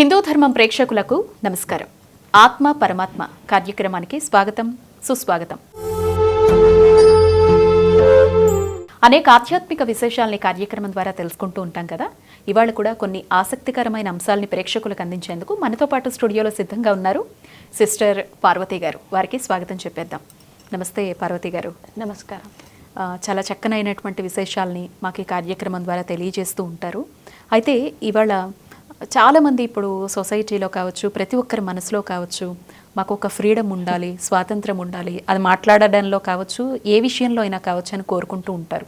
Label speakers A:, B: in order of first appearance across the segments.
A: హిందూ ధర్మం ప్రేక్షకులకు నమస్కారం. ఆత్మ పరమాత్మ కార్యక్రమానికి స్వాగతం సుస్వాగతం. అనేక ఆధ్యాత్మిక విశేషాలని కార్యక్రమం ద్వారా తెలుసుకుంటూ ఉంటాం కదా? ఇవాళ కూడా కొన్ని ఆసక్తికరమైన అంశాలని ప్రేక్షకులకు అందించేందుకు మనతో పాటు స్టూడియోలో సిద్ధంగా ఉన్నారు సిస్టర్ పార్వతి గారు. వారికి స్వాగతం చెప్పేద్దాం. నమస్తే పార్వతి గారు.
B: నమస్కారం.
A: చాలా చక్కనైనటువంటి విశేషాలని మాకు ఈ కార్యక్రమం ద్వారా తెలియజేస్తూ ఉంటారు. అయితే ఇవాళ చాలామంది ఇప్పుడు సొసైటీలో కావచ్చు ప్రతి ఒక్కరి మనసులో కావచ్చు మాకు ఒక ఫ్రీడమ్ ఉండాలి స్వాతంత్రం ఉండాలి అది మాట్లాడడంలో కావచ్చు ఏ విషయంలో అయినా కావచ్చు అని కోరుకుంటూ ఉంటారు.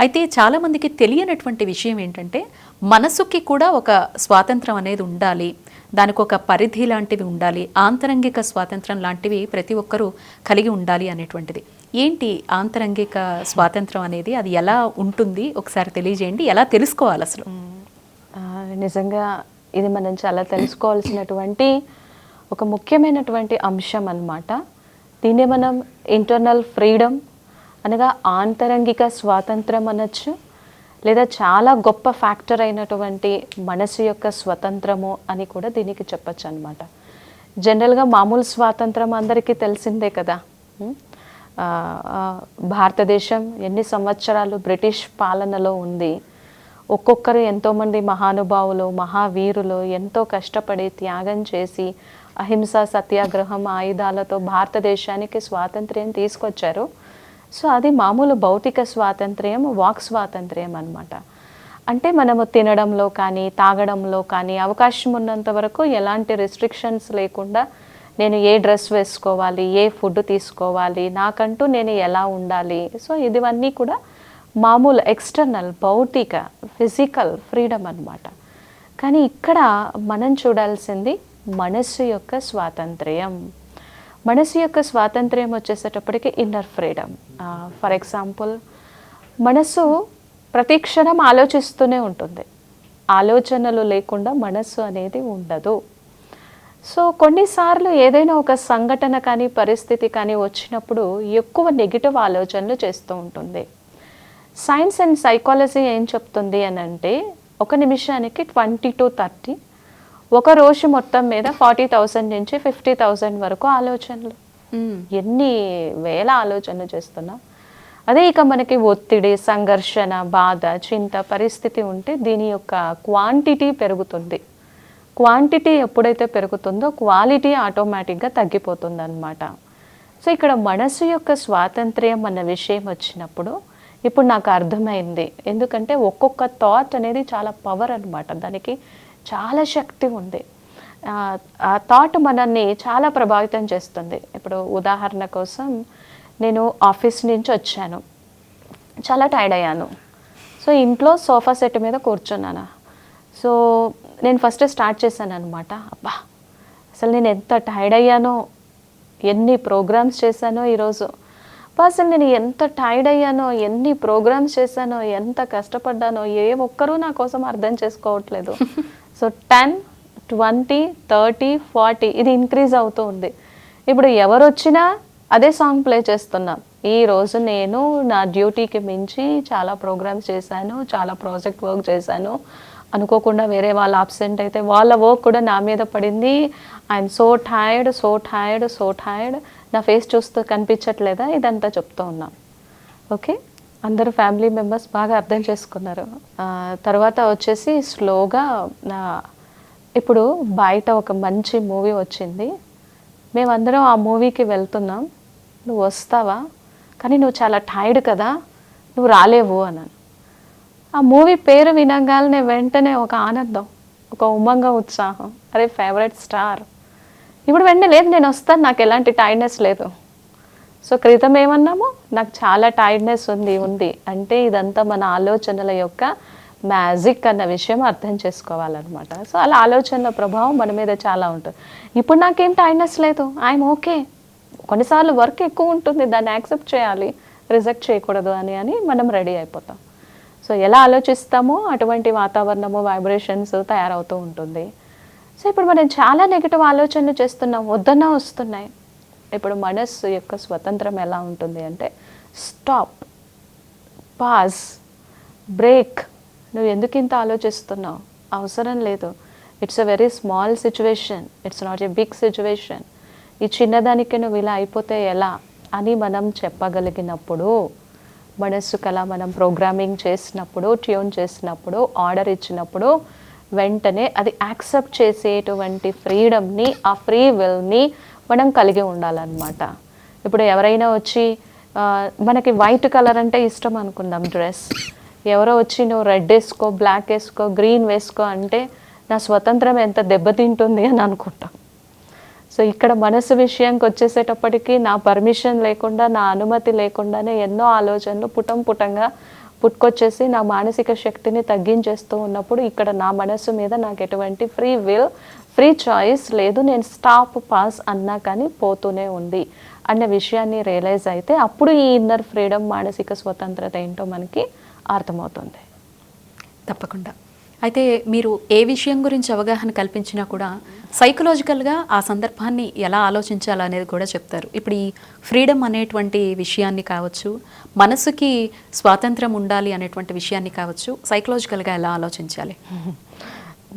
A: అయితే చాలామందికి తెలియనటువంటి విషయం ఏంటంటే మనసుకి కూడా ఒక స్వాతంత్రం అనేది ఉండాలి దానికి ఒక పరిధి లాంటివి ఉండాలి ఆంతరంగిక స్వాతంత్రం లాంటివి ప్రతి ఒక్కరూ కలిగి ఉండాలి అనేటువంటిది. ఏంటి ఆంతరంగిక స్వాతంత్రం అనేది? అది ఎలా ఉంటుంది? ఒకసారి తెలియజేయండి. ఎలా తెలుసుకోవాలి అసలు?
B: నిజంగా ఇది మనం చాలా తెలుసుకోవాల్సినటువంటి ఒక ముఖ్యమైనటువంటి అంశం అన్నమాట. దీన్ని మనం ఇంటర్నల్ ఫ్రీడమ్ అనగా ఆంతరంగిక స్వాతంత్రం అనొచ్చు లేదా చాలా గొప్ప ఫ్యాక్టర్ అయినటువంటి మనసు యొక్క స్వతంత్రము అని కూడా దీనికి చెప్పచ్చు అనమాట జనరల్గా మామూలు స్వాతంత్రం అందరికీ తెలిసిందే కదా. భారతదేశం ఎన్ని సంవత్సరాలు బ్రిటిష్ పాలనలో ఉంది ఒక్కొక్కరు ఎంతోమంది మహానుభావులు మహావీరులు ఎంతో కష్టపడి త్యాగం చేసి అహింస సత్యాగ్రహం ఆయుధాలతో భారతదేశానికి స్వాతంత్ర్యం తీసుకొచ్చారు. సో అది మామూలు భౌతిక స్వాతంత్ర్యం వాక్ స్వాతంత్ర్యం అనమాట అంటే మనము తినడంలో కానీ తాగడంలో కానీ అవకాశం ఉన్నంత వరకు ఎలాంటి రెస్ట్రిక్షన్స్ లేకుండా నేను ఏ డ్రెస్ వేసుకోవాలి ఏ ఫుడ్ తీసుకోవాలి నాకంటూ నేను ఎలా ఉండాలి. సో ఇదివన్నీ కూడా మామూలు ఎక్స్టర్నల్ భౌతిక ఫిజికల్ ఫ్రీడమ్ అన్నమాట. కానీ ఇక్కడ మనం చూడాల్సింది మనస్సు యొక్క స్వాతంత్ర్యం. మనసు యొక్క స్వాతంత్ర్యం వచ్చేసేటప్పటికి ఇన్నర్ ఫ్రీడమ్ ఫర్ ఎగ్జాంపుల్ మనసు ప్రతిక్షణం ఆలోచిస్తూనే ఉంటుంది. ఆలోచనలు లేకుండా మనస్సు అనేది ఉండదు. సో కొన్నిసార్లు ఏదైనా ఒక సంఘటన కానీ పరిస్థితి కానీ వచ్చినప్పుడు ఎక్కువ నెగిటివ్ ఆలోచనలు చేస్తూ ఉంటుంది. సైన్స్ అండ్ సైకాలజీ ఏం చెప్తుంది అని అంటే ఒక నిమిషానికి ట్వంటీ టు థర్టీ ఒక రోజు మొత్తం మీద ఫార్టీ థౌసండ్ నుంచి ఫిఫ్టీ థౌసండ్ వరకు ఆలోచనలు. ఎన్ని వేల ఆలోచనలు చేస్తున్నాం. అదే ఇక మనకి ఒత్తిడి సంఘర్షణ బాధ చింత పరిస్థితి ఉంటే దీని యొక్క క్వాంటిటీ పెరుగుతుంది. క్వాంటిటీ ఎప్పుడైతే పెరుగుతుందో క్వాలిటీ ఆటోమేటిక్గా తగ్గిపోతుంది అనమాట సో ఇక్కడ మనసు యొక్క స్వాతంత్ర్యం అన్న విషయం వచ్చినప్పుడు ఇప్పుడు నాకు అర్థమైంది. ఎందుకంటే ఒక్కొక్క థాట్ అనేది చాలా పవర్ అనమాట దానికి చాలా శక్తి ఉంది. ఆ, ఆ థాట్ మనల్ని చాలా ప్రభావితం చేస్తుంది. ఇప్పుడు ఉదాహరణ కోసం నేను ఆఫీస్ నుంచి వచ్చాను. చాలా టైర్డ్ అయ్యాను. సో ఇంట్లో సోఫా సెట్ మీద కూర్చున్నాను? సో నేను ఫస్ట్ స్టార్ట్ చేశాను అనమాట అబ్బా! అసలు నేను ఎంత టైర్డ్ అయ్యానో ఎన్ని ప్రోగ్రామ్స్ చేశానో ఈరోజు. అసలు నేను ఎంత టైర్డ్ అయ్యానో ఎన్ని ప్రోగ్రామ్స్ చేశానో ఎంత కష్టపడ్డానో ఏ ఒక్కరూ నా కోసం అర్థం చేసుకోవట్లేదు. So ten twenty thirty forty ఇది ఇంక్రీజ్ అవుతూ ఉంది. ఇప్పుడు ఎవరు వచ్చినా అదే సాంగ్ ప్లే చేస్తున్నాం. ఈ రోజు నేను నా డ్యూటీకి మించి చాలా ప్రోగ్రామ్స్ చేశాను చాలా ప్రాజెక్ట్ వర్క్ చేశాను. అనుకోకుండా వేరే వాళ్ళు అబ్సెంట్ అయితే వాళ్ళ వర్క్ కూడా నా మీద పడింది. I'm so tired so tired so tired నా ఫేస్ చూస్తూ కనిపించట్లేదా? ఇదంతా చెప్తూ ఉన్నాం. ఓకే అందరూ ఫ్యామిలీ మెంబర్స్ బాగా అర్థం చేసుకున్నారు. తర్వాత వచ్చేసి స్లోగా నా ఇప్పుడు బయట ఒక మంచి మూవీ వచ్చింది. మేమందరం ఆ మూవీకి వెళ్తున్నాం. నువ్వు వస్తావా? కానీ నువ్వు చాలా టైర్డ్ కదా. నువ్వు రాలేవు అన్నాను. ఆ మూవీ పేరు వినగానే వెంటనే ఒక ఆనందం ఒక ఉమంగ ఉత్సాహం. అరే ఫేవరెట్ స్టార్ ఇప్పుడు వెంటనే లేదు నేను వస్తాను నాకు ఎలాంటి టైర్డ్నెస్ లేదు. సో క్రితం ఏమన్నాము? నాకు చాలా టైర్డ్నెస్ ఉంది ఉంది అంటే ఇదంతా మన ఆలోచనల యొక్క మ్యాజిక్ అన్న విషయం అర్థం చేసుకోవాలన్నమాట. సో అలా ఆలోచనల ప్రభావం మన మీద చాలా ఉంటుంది. ఇప్పుడు నాకేం టైర్డ్నెస్ లేదు ఐఎమ్ ఓకే కొన్నిసార్లు వర్క్ ఎక్కువ ఉంటుంది దాన్ని యాక్సెప్ట్ చేయాలి రిజెక్ట్ చేయకూడదు అని అని మనం రెడీ అయిపోతాం. సో ఎలా ఆలోచిస్తామో అటువంటి వాతావరణము వైబ్రేషన్స్ తయారవుతూ ఉంటుంది. సో ఇప్పుడు మనం చాలా నెగిటివ్ ఆలోచనలు చేస్తున్నాం వద్దన్నా వస్తున్నాయి. ఇప్పుడు మనస్సు యొక్క స్వతంత్రం ఎలా ఉంటుంది అంటే స్టాప్ పాజ్ బ్రేక్ నువ్వు ఎందుకు ఇంత ఆలోచిస్తున్నావు? అవసరం లేదు. It's a very small situation it's not a big situation ఈ చిన్నదానికి నువ్వు ఇలా అయిపోతే ఎలా అని మనం చెప్పగలిగినప్పుడు మనస్సుకు అలా మనం ప్రోగ్రామింగ్ చేసినప్పుడు ట్యూన్ చేసినప్పుడు ఆర్డర్ ఇచ్చినప్పుడు వెంటనే అది యాక్సెప్ట్ చేసేటువంటి ఫ్రీడమ్ని ఆ ఫ్రీ విల్ని మనం కలిగి ఉండాలన్నమాట. ఇప్పుడు ఎవరైనా వచ్చి మనకి వైట్ కలర్ అంటే ఇష్టం అనుకుందాం డ్రెస్. ఎవరో వచ్చి నువ్వు రెడ్ వేసుకో బ్లాక్ వేసుకో గ్రీన్ వేసుకో అంటే నా స్వతంత్రం ఎంత దెబ్బతింటుంది అని అనుకుంటాం. సో ఇక్కడ మనసు విషయానికి వచ్చేసేటప్పటికి నా పర్మిషన్ లేకుండా నా అనుమతి లేకుండానే ఎన్నో ఆలోచనలు పుటం పుటంగా పుట్టుకొచ్చేసి నా మానసిక శక్తిని తగ్గించేస్తూ ఉన్నప్పుడు ఇక్కడ నా మనసు మీద నాకు ఎటువంటి ఫ్రీ విల్ ఫ్రీ చాయిస్ లేదు. నేను స్టాప్ పాస్ అన్నా కానీ పోతూనే ఉంది అన్న విషయాన్ని రియలైజ్ అయితే అప్పుడు ఈ ఇన్నర్ ఫ్రీడమ్ మానసిక స్వతంత్రత ఏంటో మనకి అర్థమవుతుంది.
A: తప్పకుండా. అయితే మీరు ఏ విషయం గురించి అవగాహన కల్పించినా కూడా సైకలాజికల్గా ఆ సందర్భాన్ని ఎలా ఆలోచించాలనేది కూడా చెప్తారు. ఇప్పుడు ఈ ఫ్రీడమ్ అనేటువంటి విషయాన్ని కావచ్చు మనసుకి స్వాతంత్రం ఉండాలి అనేటువంటి విషయాన్ని కావచ్చు సైకలాజికల్గా ఎలా ఆలోచించాలి?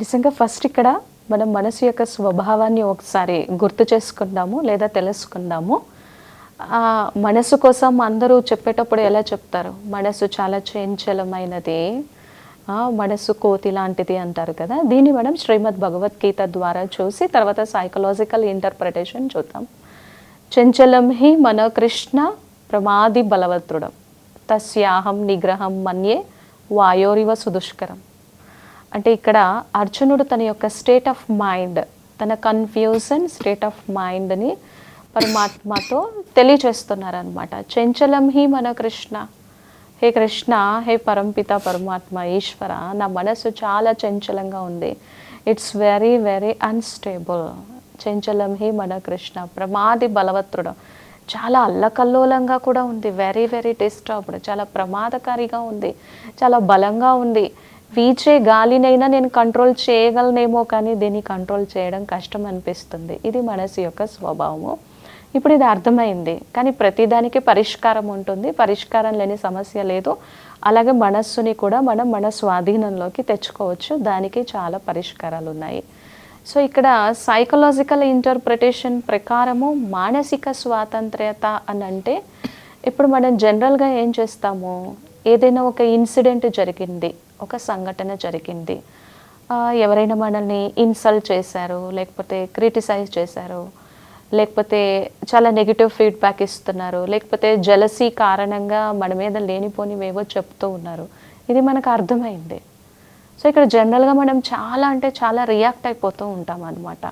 B: నిజంగా ఫస్ట్ ఇక్కడ మనం మనసు యొక్క స్వభావాన్ని ఒకసారి గుర్తు చేసుకుందాము లేదా తెలుసుకుందాము. మనసు కోసం అందరూ చెప్పేటప్పుడు ఎలా చెప్తారు? మనసు చాలా చంచలమైనది మనస్సు మనసు కోతి లాంటిది అంటారు కదా. దీన్ని మనం శ్రీమద్ భగవద్గీత ద్వారా చూసి తర్వాత సైకలాజికల్ ఇంటర్ప్రిటేషన్ చూద్దాం. చంచలం హి మన కృష్ణ ప్రమాది బలవత్రుడం తస్యాహం నిగ్రహం మన్యే వాయోరివ సుదుష్కరం. అంటే ఇక్కడ అర్జునుడు తన యొక్క స్టేట్ ఆఫ్ మైండ్ తన కన్ఫ్యూజన్ స్టేట్ ఆఫ్ మైండ్ని పరమాత్మతో తెలియచేస్తున్నారనమాట చంచలం హి మన కృష్ణ హే కృష్ణ హే పరంపిత పరమాత్మ ఈశ్వర నా మనసు చాలా చంచలంగా ఉంది. ఇట్స్ వెరీ వెరీ అన్స్టేబుల్ చంచలం హే మన కృష్ణ ప్రమాది బలవత్రుడు చాలా అల్లకల్లోలంగా కూడా ఉంది. వెరీ వెరీ డిస్టర్బ్డ్ చాలా ప్రమాదకారిగా ఉంది. చాలా బలంగా ఉంది. వీచే గాలినైనా నేను కంట్రోల్ చేయగలనేమో కానీ దీన్ని కంట్రోల్ చేయడం కష్టం అనిపిస్తుంది. ఇది మనసు యొక్క స్వభావము. ఇప్పుడు ఇది అర్థమైంది. కానీ ప్రతిదానికి పరిష్కారం ఉంటుంది. పరిష్కారం లేని సమస్య లేదు. అలాగే మనస్సుని కూడా మనం మన స్వాధీనంలోకి తెచ్చుకోవచ్చు. దానికి చాలా పరిష్కారాలు ఉన్నాయి. సో ఇక్కడ సైకలాజికల్ ఇంటర్ప్రిటేషన్ ప్రకారము మానసిక స్వాతంత్ర్యత అని అంటే ఇప్పుడు మనం జనరల్గా ఏం చేస్తాము? ఏదైనా ఒక ఇన్సిడెంట్ జరిగింది. ఒక సంఘటన జరిగింది. ఎవరైనా మనల్ని ఇన్సల్ట్ చేశారు లేకపోతే క్రిటిసైజ్ చేశారు. లేకపోతే చాలా నెగిటివ్ ఫీడ్బ్యాక్ ఇస్తున్నారు. లేకపోతే జలసీ కారణంగా మన మీద లేనిపోనివేవో చెప్తూ ఉన్నారు. ఇది మనకు అర్థమైంది. సో ఇక్కడ జనరల్గా మనం చాలా అంటే చాలా రియాక్ట్ అయిపోతూ ఉంటాం అనమాట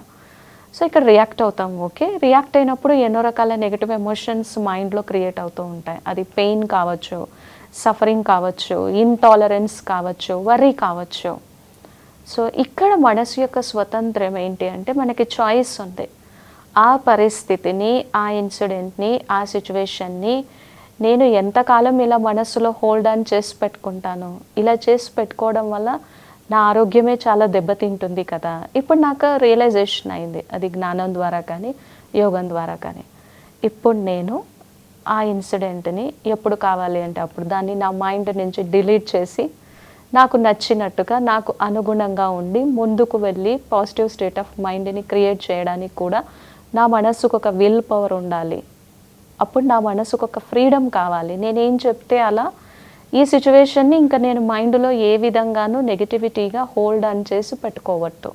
B: సో ఇక్కడ రియాక్ట్ అవుతాం ఓకే రియాక్ట్ అయినప్పుడు ఎన్నో రకాల నెగిటివ్ ఎమోషన్స్ మైండ్లో క్రియేట్ అవుతూ ఉంటాయి. అది పెయిన్ కావచ్చు సఫరింగ్ కావచ్చు ఇంటాలరెన్స్ కావచ్చు వర్రీ కావచ్చు. సో ఇక్కడ మనసు యొక్క స్వతంత్రం ఏంటి అంటే మనకి చాయిస్ ఉంది. ఆ పరిస్థితిని ఆ ఇన్సిడెంట్ని ఆ సిచ్యువేషన్ని నేను ఎంతకాలం ఇలా మనసులో హోల్డ్ ఆన్ చేసి పెట్టుకుంటాను ఇలా చేసి పెట్టుకోవడం వల్ల నా ఆరోగ్యమే చాలా దెబ్బతింటుంది కదా. ఇప్పుడు నాకు రియలైజేషన్ అయింది. అది జ్ఞానం ద్వారా కానీ యోగం ద్వారా కానీ. ఇప్పుడు నేను ఆ ఇన్సిడెంట్ని ఎప్పుడు కావాలి అంటే అప్పుడు దాన్ని నా మైండ్ నుంచి డిలీట్ చేసి నాకు నచ్చినట్టుగా నాకు అనుగుణంగా ఉండి ముందుకు వెళ్ళి పాజిటివ్ స్టేట్ ఆఫ్ మైండ్ని క్రియేట్ చేయడానికి కూడా నా మనసుకు ఒక విల్ పవర్ ఉండాలి. అప్పుడు నా మనసుకు ఒక ఫ్రీడమ్ కావాలి. నేనేం చెప్తే అలా ఈ సిచ్యువేషన్ని ఇంకా నేను మైండ్లో ఏ విధంగానూ నెగిటివిటీగా హోల్డ్ ఆన్ చేసి పెట్టుకోవట్టు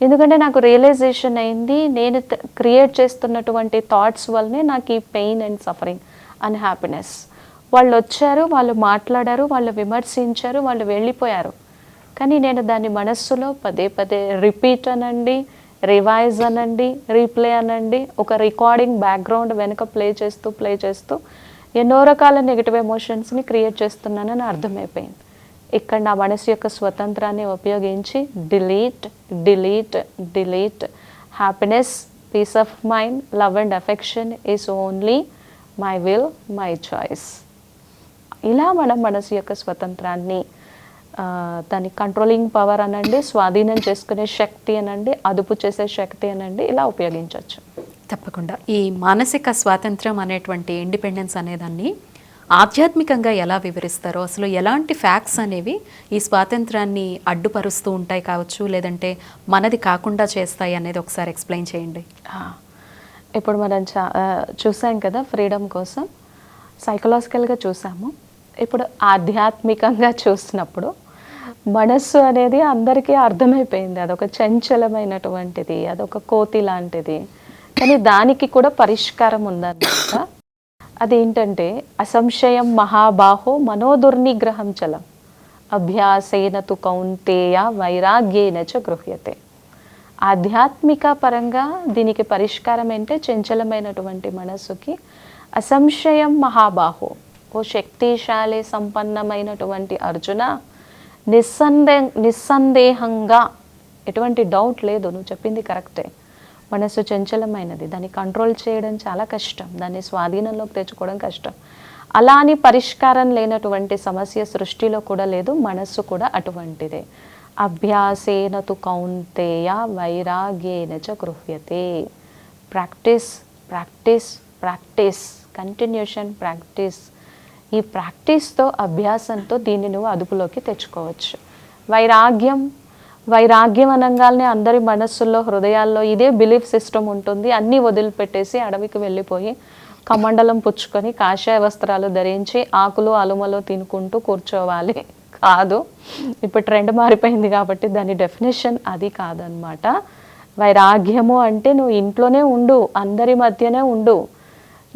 B: ఎందుకంటే నాకు రియలైజేషన్ అయింది. నేను క్రియేట్ చేస్తున్నటువంటి థాట్స్ వల్లనే నాకు ఈ pain and suffering and happiness వాళ్ళు వచ్చారు వాళ్ళు మాట్లాడారు వాళ్ళు విమర్శించారు వాళ్ళు వెళ్ళిపోయారు. కానీ నేను దాన్ని మనస్సులో పదే పదే రిపీట్ అనండి. రివైజ్ అనండి రీప్లే అనండి ఒక రికార్డింగ్ బ్యాక్గ్రౌండ్ వెనుక ప్లే చేస్తూ ప్లే చేస్తూ ఎన్నో రకాల నెగిటివ్ ఎమోషన్స్ని క్రియేట్ చేస్తున్నానని అర్థమైపోయింది. ఇక్కడ నా మనసు యొక్క స్వతంత్రాన్ని ఉపయోగించి delete delete delete. Happiness peace of mind love and affection is only my will my choice ఇలా మనం మనసు యొక్క స్వతంత్రాన్ని దాని కంట్రోలింగ్ పవర్ అనండి స్వాధీనం చేసుకునే శక్తి అనండి అదుపు చేసే శక్తి అనండి ఇలా ఉపయోగించవచ్చు.
A: తప్పకుండా. ఈ మానసిక స్వాతంత్రం అనేటువంటి ఇండిపెండెన్స్ అనేదాన్ని ఆధ్యాత్మికంగా ఎలా వివరిస్తారో అసలు ఎలాంటి ఫ్యాక్ట్స్ అనేవి ఈ స్వాతంత్రాన్ని అడ్డుపరుస్తూ ఉంటాయి కావచ్చు లేదంటే మనది కాకుండా చేస్తాయి అనేది ఒకసారి ఎక్స్ప్లెయిన్ చేయండి.
B: ఇప్పుడు మనం చా చూసాం కదా ఫ్రీడమ్ కోసం. సైకలాజికల్గా చూసాము. ఇప్పుడు ఆధ్యాత్మికంగా చూసినప్పుడు మనస్సు అనేది అందరికీ అర్థమైపోయింది. అదొక చంచలమైనటువంటిది అదొక కోతి లాంటిది. కానీ దానికి కూడా పరిష్కారం ఉందన్నమాట. అదేంటంటే అసంశయం మహాబాహో మనోదుర్నిగ్రహం చలం. అభ్యాసేన తు కౌంతేయ వైరాగ్యేన చ గృహ్యతే. ఆధ్యాత్మిక పరంగా దీనికి పరిష్కారం ఏంటే చంచలమైనటువంటి మనస్సుకి అసంశయం మహాబాహో. ఓ శక్తిశాలి సంపన్నమైనటువంటి అర్జున నిస్సందే నిస్సందేహంగా ఎటువంటి డౌట్ లేదు. నువ్వు చెప్పింది కరెక్టే మనస్సు చంచలమైనది. దాన్ని కంట్రోల్ చేయడం చాలా కష్టం. దాన్ని స్వాధీనంలోకి తెచ్చుకోవడం కష్టం. అలా అని పరిష్కారం లేనటువంటి సమస్య సృష్టిలో కూడా లేదు. మనస్సు కూడా అటువంటిదే. అభ్యాసేన తు కౌంతేయ వైరాగ్యేన చ గృహ్యతే. Practice practice practice continuation practice ఈ ప్రాక్టీస్తో అభ్యాసంతో దీన్ని నువ్వు అదుపులోకి తెచ్చుకోవచ్చు. వైరాగ్యం వైరాగ్యం అనగానే అందరి మనస్సుల్లో హృదయాల్లో ఇదే బిలీఫ్ సిస్టమ్ ఉంటుంది. అన్నీ వదిలిపెట్టేసి అడవికి వెళ్ళిపోయి కమండలం పుచ్చుకొని కాషాయ వస్త్రాలు ధరించి ఆకులు అలుమలు తినుకుంటూ కూర్చోవాలి. కాదు ఇప్పుడు ట్రెండ్ మారిపోయింది కాబట్టి దాని డెఫినేషన్ అది కాదనమాట. వైరాగ్యము అంటే నువ్వు ఇంట్లోనే ఉండు అందరి మధ్యనే ఉండు.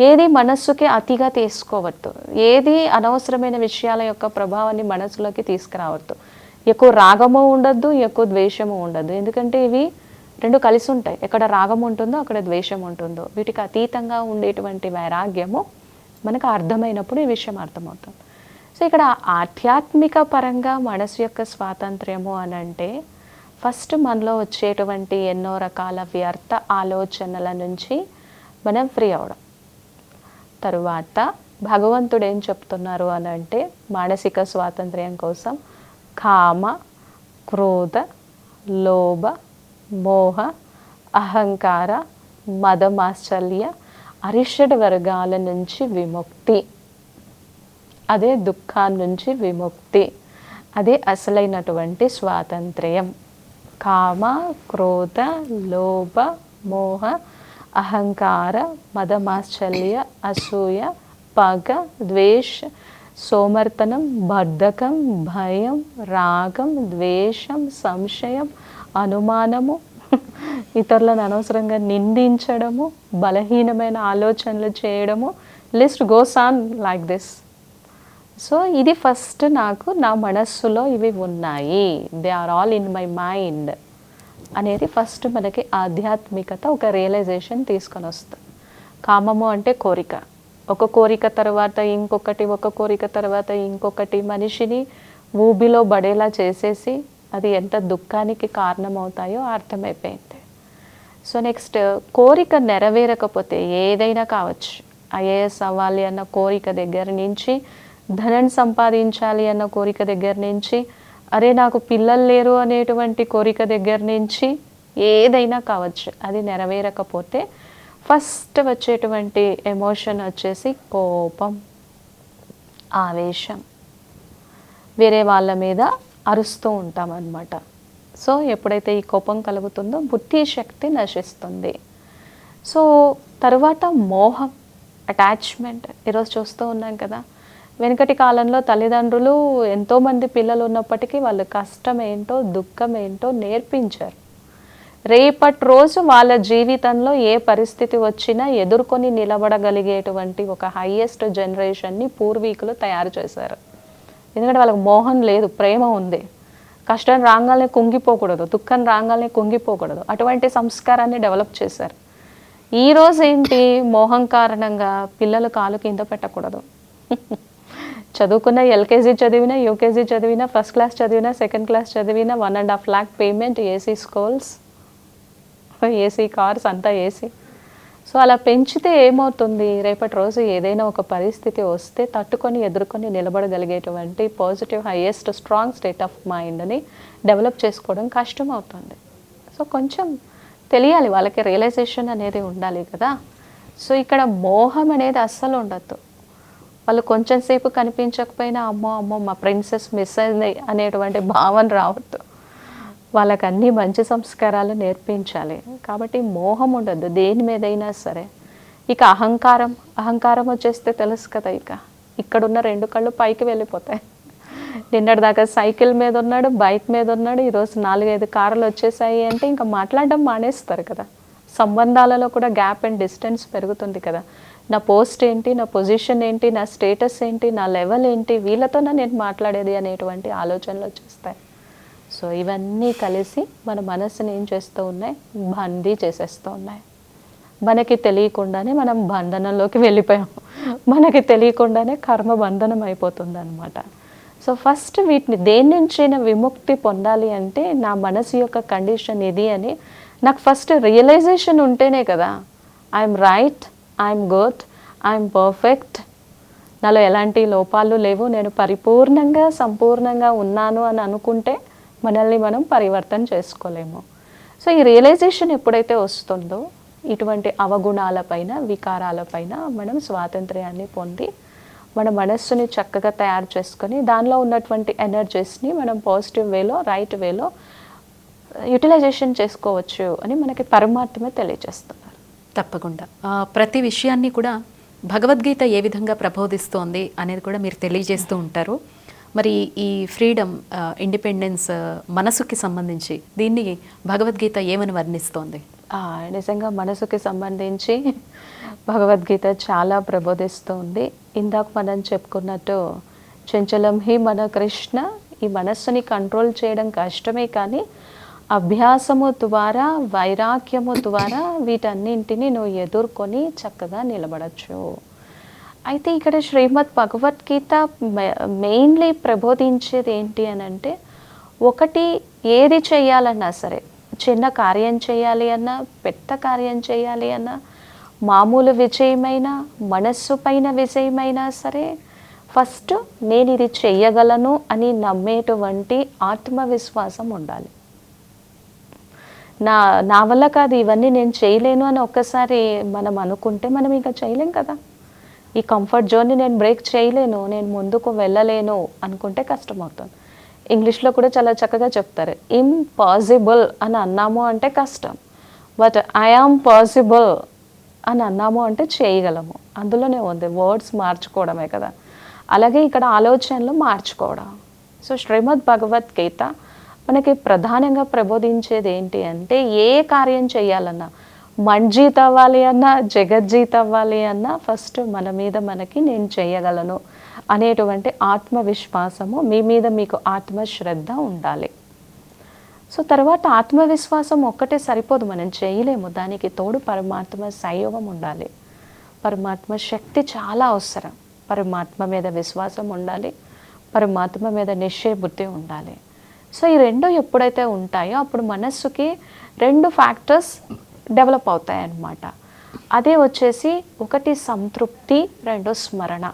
B: ఏది మనస్సుకి అతిగా తీసుకోవద్దు. ఏది అనవసరమైన విషయాల యొక్క ప్రభావాన్ని మనసులోకి తీసుకురావద్దు. ఎక్కువ రాగము ఉండద్దు ఎక్కువ ద్వేషము ఉండద్దు. ఎందుకంటే ఇవి రెండు కలిసి ఉంటాయి. ఎక్కడ రాగం ఉంటుందో అక్కడ ద్వేషం ఉంటుందో. వీటికి అతీతంగా ఉండేటువంటి వైరాగ్యము మనకు అర్థమైనప్పుడు ఈ విషయం అర్థమవుతుంది. సో ఇక్కడ ఆధ్యాత్మిక పరంగా మనసు యొక్క స్వాతంత్ర్యము అని అంటే ఫస్ట్ మనలో వచ్చేటువంటి ఎన్నో రకాల వ్యర్థ ఆలోచనల నుంచి మనం ఫ్రీ అవడం. తరువాత భగవంతుడు ఏం చెప్తున్నారు అని అంటే మానసిక స్వాతంత్ర్యం కోసం కామ క్రోధ లోభ మోహ అహంకార మదమాశ్చల్య అరిషడ్ వర్గాల నుంచి విముక్తి. అదే దుఃఖాన్ని నుంచి విముక్తి. అదే అసలైనటువంటి స్వాతంత్ర్యం. కామ క్రోధ లోభ మోహ అహంకార మదమాశ్చల్య అసూయ పగ ద్వేష సోమర్తనం బద్ధకం భయం రాగం ద్వేషం సంశయం అనుమానము ఇతరులను అనవసరంగా నిందించడము బలహీనమైన ఆలోచనలు చేయడము list goes on like this. So ఇది ఫస్ట్ నాకు నా మనస్సులో ఇవి ఉన్నాయి. They are all in my mind అనేది ఫస్ట్ మనకి ఆధ్యాత్మికత ఒక రియలైజేషన్ తీసుకొని వస్తుంది. కామము అంటే కోరిక. ఒక కోరిక తర్వాత ఇంకొకటి ఒక కోరిక తర్వాత ఇంకొకటి మనిషిని ఊబిలో పడేలా చేసేసి అది ఎంత దుఃఖానికి కారణమవుతాయో అర్థమైపోయింది. సో నెక్స్ట్ కోరిక నెరవేరకపోతే ఏదైనా కావచ్చు. ఐఏఎస్ అవ్వాలి అన్న కోరిక దగ్గర నుంచి ధనం సంపాదించాలి అన్న కోరిక దగ్గర నుంచి అరే నాకు పిల్లలు లేరు అనేటువంటి కోరిక దగ్గర నుంచి ఏదైనా కావచ్చు అది నెరవేరకపోతే ఫస్ట్ వచ్చేటువంటి ఎమోషన్ వచ్చేసి కోపం ఆవేశం. వేరే వాళ్ళ మీద అరుస్తూ ఉంటాం అన్నమాట సో ఎప్పుడైతే ఈ కోపం కలుగుతుందో బుద్ధి శక్తి నశిస్తుంది. సో తర్వాత మోహం అటాచ్మెంట్. ఈరోజు చూస్తూ ఉన్నాం కదా వెనుకటి కాలంలో తల్లిదండ్రులు ఎంతోమంది పిల్లలు ఉన్నప్పటికీ వాళ్ళ కష్టం ఏంటో దుఃఖం ఏంటో నేర్పించారు. రేపటి రోజు వాళ్ళ జీవితంలో ఏ పరిస్థితి వచ్చినా ఎదుర్కొని నిలబడగలిగేటువంటి ఒక హైయెస్ట్ జనరేషన్ని పూర్వీకులు తయారు చేశారు. ఎందుకంటే వాళ్ళకి మోహం లేదు ప్రేమ ఉంది. కష్టం రాగానే కుంగిపోకూడదు దుఃఖం రాగానే కుంగిపోకూడదు. అటువంటి సంస్కారాన్ని డెవలప్ చేశారు. ఈ రోజు ఏంటి? మోహం కారణంగా పిల్లలు కాలు కింద పెట్టకూడదు. చదువుకున్న ఎల్కేజీ చదివినా యూకేజీ చదివినా ఫస్ట్ క్లాస్ చదివినా సెకండ్ క్లాస్ చదివినా one and half lakh payment AC schools AC cars అంతా ఏసీ సో అలా పెంచితే ఏమవుతుంది? రేపటి రోజు ఏదైనా ఒక పరిస్థితి వస్తే తట్టుకొని ఎదుర్కొని నిలబడగలిగేటువంటి positive highest strong state of మైండ్ని డెవలప్ చేసుకోవడం కష్టం అవుతుంది సో కొంచెం తెలియాలి వాళ్ళకి రియలైజేషన్ అనేది ఉండాలి కదా. సో ఇక్కడ మోహం అనేది అస్సలు ఉండద్దు. వాళ్ళు కొంచెం సేపు కనిపించకపోయినా అమ్మో అమ్మో మా ప్రిన్సెస్ మిస్ అయింది అనేటువంటి భావన రావద్దు. వాళ్ళకి అన్ని మంచి సంస్కారాలు నేర్పించాలి. కాబట్టి మోహం ఉండద్దు దేని మీదైనా సరే. ఇక అహంకారం అహంకారం వచ్చేస్తే తెలుసు కదా ఇక. ఇక్కడున్న రెండు కళ్ళు పైకి వెళ్ళిపోతాయి. నిన్నటి దాకా సైకిల్ మీద ఉన్నాడు బైక్ మీద ఉన్నాడు ఈరోజు నాలుగైదు కార్లు వచ్చేసాయి అంటే ఇంకా మాట్లాడడం మానేస్తారు కదా. సంబంధాలలో కూడా గ్యాప్ అండ్ డిస్టెన్స్ పెరుగుతుంది కదా. నా పోస్ట్ ఏంటి నా పొజిషన్ ఏంటి నా స్టేటస్ ఏంటి నా లెవెల్ ఏంటి వీళ్ళతోనే నేను మాట్లాడేది అనేటువంటి ఆలోచనలు వచ్చేస్తాయి. సో ఇవన్నీ కలిసి మన మనసుని ఏం చేస్తూ ఉన్నాయి? బందీ చేసేస్తూ ఉన్నాయి. మనకి తెలియకుండానే మనం బంధనంలోకి వెళ్ళిపోయాం. మనకి తెలియకుండానే కర్మ బంధనం అయిపోతుంది అనమాట సో ఫస్ట్ వీటిని దేని నుంచైనా విముక్తి పొందాలి అంటే నా మనసు యొక్క కండిషన్ ఇది అని నాకు ఫస్ట్ రియలైజేషన్ ఉంటేనే కదా. I'm right I'm good I'm perfect నాలో ఎలాంటి లోపాలు లేవు. నేను పరిపూర్ణంగా సంపూర్ణంగా ఉన్నాను అని అనుకుంటే మనల్ని మనం పరివర్తన చేసుకోలేము. సో ఈ రియలైజేషన్ ఎప్పుడైతే వస్తుందో ఇటువంటి అవగుణాలపైన వికారాలపైన మనం స్వాతంత్ర్యాన్ని పొంది మన మనస్సుని చక్కగా తయారు చేసుకొని దానిలో ఉన్నటువంటి ఎనర్జీస్ని మనం పాజిటివ్ వేలో రైట్ వేలో యూటిలైజేషన్ చేసుకోవచ్చు అని మనకి పరమాత్మే తెలియజేస్తుంది.
A: తప్పకుండా. ప్రతి విషయాన్ని కూడా భగవద్గీత ఏ విధంగా ప్రబోధిస్తోంది అనేది కూడా మీరు తెలియజేస్తూ ఉంటారు. మరి ఈ ఫ్రీడమ్ ఇండిపెండెన్స్ మనసుకి సంబంధించి దీన్ని భగవద్గీత ఏమని వర్ణిస్తోంది?
B: నిజంగా మనసుకి సంబంధించి భగవద్గీత చాలా ప్రబోధిస్తూ ఉంది ఇందాక మనం చెప్పుకున్నట్టు చంచలం హి మన కృష్ణ ఈ మనస్సుని కంట్రోల్ చేయడం కష్టమే కానీ అభ్యాసము ద్వారా వైరాగ్యము ద్వారా వీటన్నింటిని నువ్వు ఎదుర్కొని చక్కగా నిలబడచ్చు. అయితే ఇక్కడ శ్రీమద్ భగవద్గీత మెయిన్లీ ప్రబోధించేది ఏంటి అని అంటే ఒకటి ఏది చేయాలన్నా సరే చిన్న కార్యం చేయాలి అన్నా పెద్ద కార్యం చేయాలి అన్నా మామూలు విజయమైనా మనస్సు పైన విజయమైనా సరే ఫస్ట్ నేను ఇది చెయ్యగలను అని నమ్మేటువంటి ఆత్మవిశ్వాసం ఉండాలి. నా నా వల్ల కాదు ఇవన్నీ నేను చేయలేను అని ఒక్కసారి మనం అనుకుంటే మనం ఇంకా చేయలేం కదా. ఈ కంఫర్ట్ జోన్ని నేను బ్రేక్ చేయలేను నేను ముందుకు వెళ్ళలేను అనుకుంటే కష్టమవుతుంది. ఇంగ్లీష్లో కూడా చాలా చక్కగా చెప్తారు ఇంపాసిబుల్ అని అన్నాము అంటే కష్టం. బట్ ఐఆమ్ పాసిబుల్ అని అన్నాము అంటే చేయగలము. అందులోనే ఉంది వర్డ్స్ మార్చుకోవడమే కదా. అలాగే ఇక్కడ ఆలోచనలు మార్చుకోవడం. సో శ్రీమద్ భగవద్గీత మనకి ప్రధానంగా ప్రబోధించేది ఏంటి అంటే ఏ కార్యం చేయాలన్నా మంజీత్ అవ్వాలి అన్నా జగజ్జీత్ అవ్వాలి అన్నా ఫస్ట్ మన మీద మనకి నేను చేయగలను అనేటువంటి ఆత్మవిశ్వాసము మీ మీద మీకు ఆత్మశ్రద్ధ ఉండాలి. సో తర్వాత ఆత్మవిశ్వాసం ఒక్కటే సరిపోదు మనం చేయలేము. దానికి తోడు పరమాత్మ సంయోగం ఉండాలి. పరమాత్మ శక్తి చాలా అవసరం. పరమాత్మ మీద విశ్వాసం ఉండాలి. పరమాత్మ మీద నిశ్చయ బుద్ధి ఉండాలి. సో ఈ రెండు ఎప్పుడైతే ఉంటాయో అప్పుడు మనస్సుకి రెండు ఫ్యాక్టర్స్ డెవలప్ అవుతాయి అన్నమాట అదే వచ్చేసి ఒకటి సంతృప్తి రెండు స్మరణ.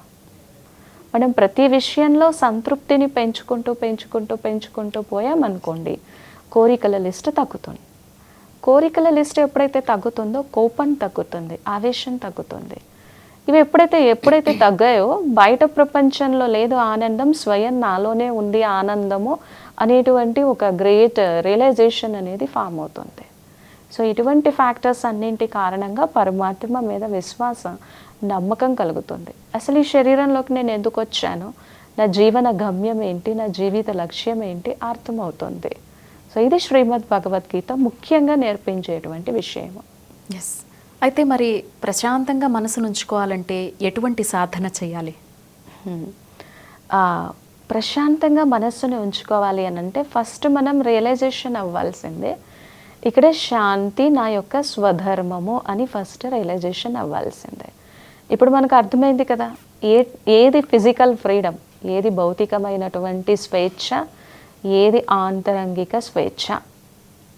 B: మనం ప్రతి విషయంలో సంతృప్తిని పెంచుకుంటూ పెంచుకుంటూ పెంచుకుంటూ పోయామనుకోండి కోరికల లిస్ట్ తగ్గుతుంది. కోరికల లిస్ట్ ఎప్పుడైతే తగ్గుతుందో కోపం తగ్గుతుంది ఆవేశం తగ్గుతుంది. ఇవి ఎప్పుడైతే ఎప్పుడైతే తగ్గాయో బయట ప్రపంచంలో లేదు ఆనందం స్వయం నాలోనే ఉంది ఆనందము అనేటువంటి ఒక గ్రేట్ రియలైజేషన్ అనేది ఫామ్ అవుతుంది. సో ఇటువంటి ఫ్యాక్టర్స్ అన్నింటి కారణంగా పరమాత్మ మీద విశ్వాసం నమ్మకం కలుగుతుంది. అసలు ఈ శరీరంలోకి నేను ఎందుకు వచ్చాను? నా జీవన గమ్యం ఏంటి? నా జీవిత లక్ష్యం ఏంటి? అర్థమవుతుంది. సో ఇది శ్రీమద్ భగవద్గీత ముఖ్యంగా నేర్పించేటువంటి విషయము.
A: ఎస్ అయితే మరి ప్రశాంతంగా మనసును ఉంచుకోవాలంటే ఎటువంటి సాధన చేయాలి.
B: ఆ, ప్రశాంతంగా మనస్సుని ఉంచుకోవాలి అని అంటే ఫస్ట్ మనం రియలైజేషన్ అవ్వాల్సిందే. ఇక్కడే శాంతి నా యొక్క స్వధర్మము అని ఫస్ట్ రియలైజేషన్ అవ్వాల్సిందే. ఇప్పుడు మనకు అర్థమైంది కదా ఏ ఏది ఫిజికల్ ఫ్రీడమ్ ఏది భౌతికమైనటువంటి స్వేచ్ఛ ఏది ఆంతరంగిక స్వేచ్ఛ.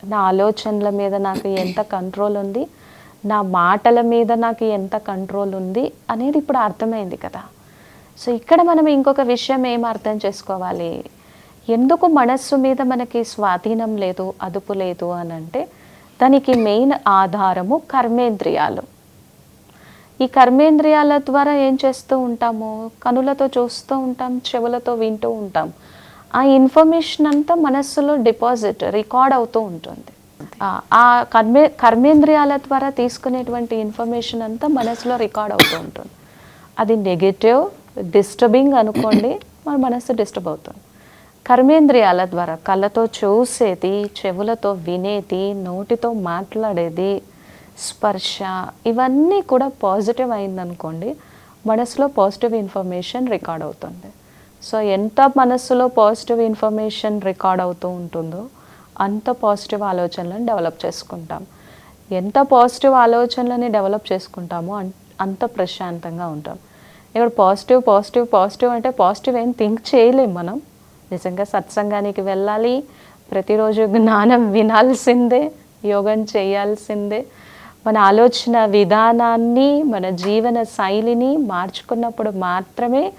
B: నా ఆలోచనల మీద నాకు ఎంత కంట్రోల్ ఉంది నా మాటల మీద నాకు ఎంత కంట్రోల్ ఉంది అనేది ఇప్పుడు అర్థమైంది కదా. సో ఇక్కడ మనం ఇంకొక విషయం ఏం అర్థం చేసుకోవాలి? ఎందుకు మనస్సు మీద మనకి స్వాధీనం లేదు అదుపు లేదు అని అంటే దానికి మెయిన్ ఆధారము కర్మేంద్రియాలు. ఈ కర్మేంద్రియాల ద్వారా ఏం చేస్తూ ఉంటాము? కనులతో చూస్తూ ఉంటాం చెవులతో వింటూ ఉంటాం. ఆ ఇన్ఫర్మేషన్ అంతా మనస్సులో డిపాజిట్ రికార్డ్ అవుతూ ఉంటుంది. ఆ- కర్మే కర్మేంద్రియాల ద్వారా తీసుకునేటువంటి ఇన్ఫర్మేషన్ అంతా మనసులో రికార్డ్ అవుతూ ఉంటుంది. అది నెగటివ్ డిస్టర్బింగ్ అనుకోండి మన మనసు డిస్టర్బ్ అవుతుంది. కర్మేంద్రియాల ద్వారా కళ్ళతో చూసేది చెవులతో వినేది నోటితో మాట్లాడేది స్పర్శ ఇవన్నీ కూడా పాజిటివ్ అయిందనుకోండి మనసులో పాజిటివ్ ఇన్ఫర్మేషన్ రికార్డ్ అవుతుంది. సో ఎంత మనసులో పాజిటివ్ ఇన్ఫర్మేషన్ రికార్డ్ అవుతూ ఉంటుందో అంత పాజిటివ్ ఆలోచనలను డెవలప్ చేసుకుంటాం. ఎంత పాజిటివ్ ఆలోచనలని డెవలప్ చేసుకుంటామో అంత ప్రశాంతంగా ఉంటాం. ఇక్కడ పాజిటివ్ పాజిటివ్ పాజిటివ్ అంటే పాజిటివ్ ఏం థింక్ చేయలేం మనం. నిజంగా సత్సంగానికి వెళ్ళాలి. ప్రతిరోజు జ్ఞానం వినాల్సిందే యోగం చేయాల్సిందే. మన ఆలోచన విధానాన్ని మన జీవన శైలిని మార్చుకున్నప్పుడు మాత్రమే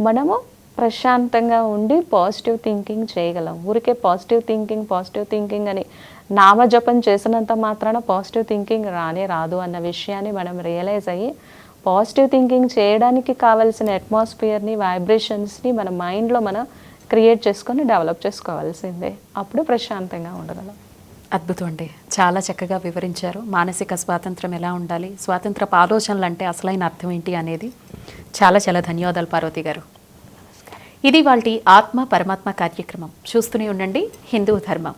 B: మనము ప్రశాంతంగా ఉండి పాజిటివ్ థింకింగ్ చేయగలం. ఊరికే పాజిటివ్ థింకింగ్ పాజిటివ్ థింకింగ్ అని నామజపం చేసినంత మాత్రాన పాజిటివ్ థింకింగ్ రానే రాదు అన్న విషయాన్ని మనం రియలైజ్ అయ్యి పాజిటివ్ థింకింగ్ చేయడానికి కావాల్సిన అట్మాస్ఫియర్ని వైబ్రేషన్స్ని మన మైండ్లో మనం క్రియేట్ చేసుకొని డెవలప్ చేసుకోవాల్సిందే. అప్పుడు ప్రశాంతంగా ఉండగలం.
A: అద్భుతం అండి. చాలా చక్కగా వివరించారు. మానసిక స్వాతంత్రం ఎలా ఉండాలి స్వాతంత్రపు ఆలోచనలు అంటే అసలైన అర్థం ఏంటి అనేది. చాలా చాలా ధన్యవాదాలు పార్వతి గారు. ఇది వాళ్ళ ఆత్మ పరమాత్మ కార్యక్రమం. చూస్తూనే ఉండండి. హిందూ ధర్మం.